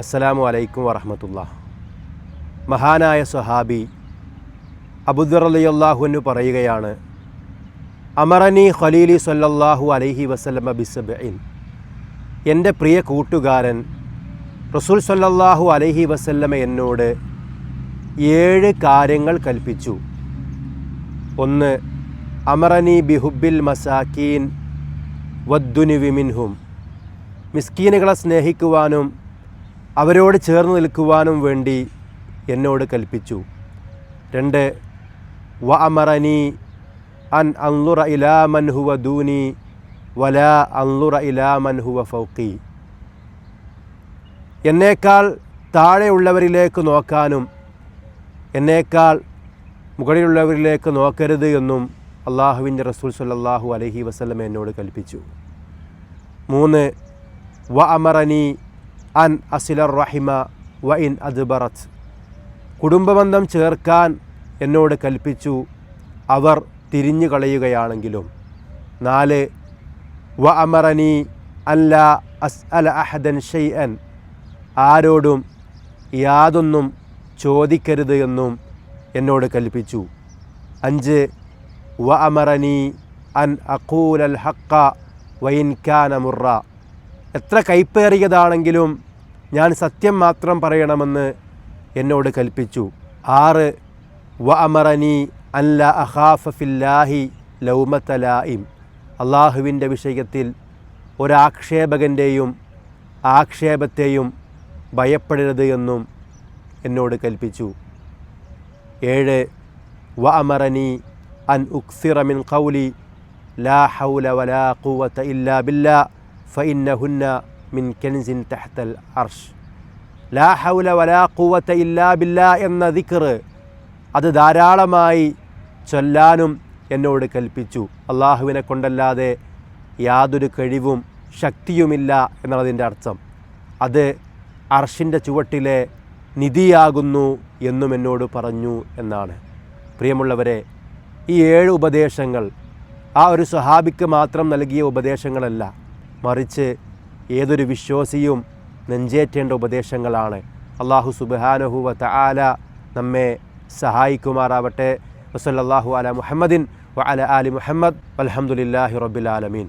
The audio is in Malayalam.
അസ്സലാമു അലൈക്കും വറഹമത്തുള്ള മഹാനായ സ്വഹാബി അബുദറലിയല്ലാഹുവിന് പറയുകയാണ് അമറനി ഖലീലി സല്ലല്ലാഹു അലൈഹി വസല്ലമ ബിസബിൻ എന്റെ പ്രിയ കൂട്ടുകാരൻ റസൂൽ സല്ലല്ലാഹു അലൈഹി വസല്ലമ എന്നോട് ഏഴ് കാര്യങ്ങൾ കൽപ്പിച്ചു. ഒന്ന് അമറനി ബിഹുബിൽ മസാക്കീൻ വദ്ദുനുവിമിൻഹും മിസ്കീനുകളെ സ്നേഹിക്കുവാനും അവരോട് ചേർന്ന് നിൽക്കുവാനും വേണ്ടി എന്നോട് കൽപ്പിച്ചു. രണ്ട് വ അമറനി അൻ അൻലുറ ഇലാ മൻഹുവ ദൂനി വല അൻലുറ ഇലാ മൻഹുവ ഫൗക്കി എന്നേക്കാൾ താഴെയുള്ളവരിലേക്ക് നോക്കാനും എന്നേക്കാൾ മുകളിലുള്ളവരിലേക്ക് നോക്കരുത് എന്നും അള്ളാഹുവിന്റെ റസൂൽ സല്ലാഹു അലഹി വസല്ലം എന്നോട് കൽപ്പിച്ചു. മൂന്ന് വ അമറനി അൻ അസിലർ റഹിമ വ ഇൻ അദ്ബറത്ത് കുടുംബബന്ധം ചേർക്കാൻ എന്നോട് കൽപ്പിച്ചു അവർ തിരിഞ്ഞു കളയുകയാണെങ്കിലും. നാല് വ അമറനി അല്ല അസ് അൽ അഹദൻ ഷെയ്അൻ ആരോടും യാതൊന്നും ചോദിക്കരുത് എന്നും എന്നോട് കൽപ്പിച്ചു. അഞ്ച് വ അമറനി അൻ അക്കൂലൽ ഹക്ക വൈൻ ഖാന മുറ. എത്ര കൈപ്പേറിയതാണെങ്കിലും ഞാൻ സത്യം മാത്രം പറയണമെന്ന് എന്നോട് കൽപ്പിച്ചു. ആറ് വ അമറനി അല്ല അഹാഫില്ലാഹി ലൗമത്തലായിം അള്ളാഹുവിന്റെ വിഷയത്തിൽ ഒരാക്ഷേപകന്റെയും ആക്ഷേപത്തെയും ഭയപ്പെടരുത് എന്നും എന്നോട് കൽപ്പിച്ചു. ഏഴ് വ അമറനി അൻ ഉക്സിറമിൻ കൗലി ലാ ഹൗല വലാ ഖുവത ഇല്ലാ ബില്ലാ. ഫഇന്നഹുന്ന മിൻ കെൻസിൻ തഹ്തൽ അർഷ് ലാ ഹൗല വലാ ഖുവത ഇല്ലാ ബില്ലാ എന്ന ദിക്ർ അത് ധാരാളമായി ചൊല്ലാനും എന്നോട് കൽപ്പിച്ചു. അള്ളാഹുവിനെ കൊണ്ടല്ലാതെ യാതൊരു കഴിവും ശക്തിയുമില്ല എന്നതിന്റെ അർത്ഥം. അത് അർഷിന്റെ ചുവട്ടിലെ നിധിയാകുന്നു എന്നും എന്നോട് പറഞ്ഞു എന്നാണ്. പ്രിയമുള്ളവരെ ഈ ഏഴ് ഉപദേശങ്ങൾ ആ ഒരു സ്വഹാബിക്ക് മാത്രം നൽകിയ ഉപദേശങ്ങളല്ല മറിച്ച് ഏതൊരു വിശ്വാസിയും നെഞ്ചേറ്റേണ്ട ഉപദേശങ്ങളാണ്. അള്ളാഹു സുബാനഹുവ തആല നമ്മെ സഹായിക്കുമാറാവട്ടെ. വസല്ലാഹു അല മുഹമ്മദിൻ വ അല ആലി മുഹമ്മദ്. അലഹമുല്ലാഹി റബ്ബിൽ ആലമീൻ.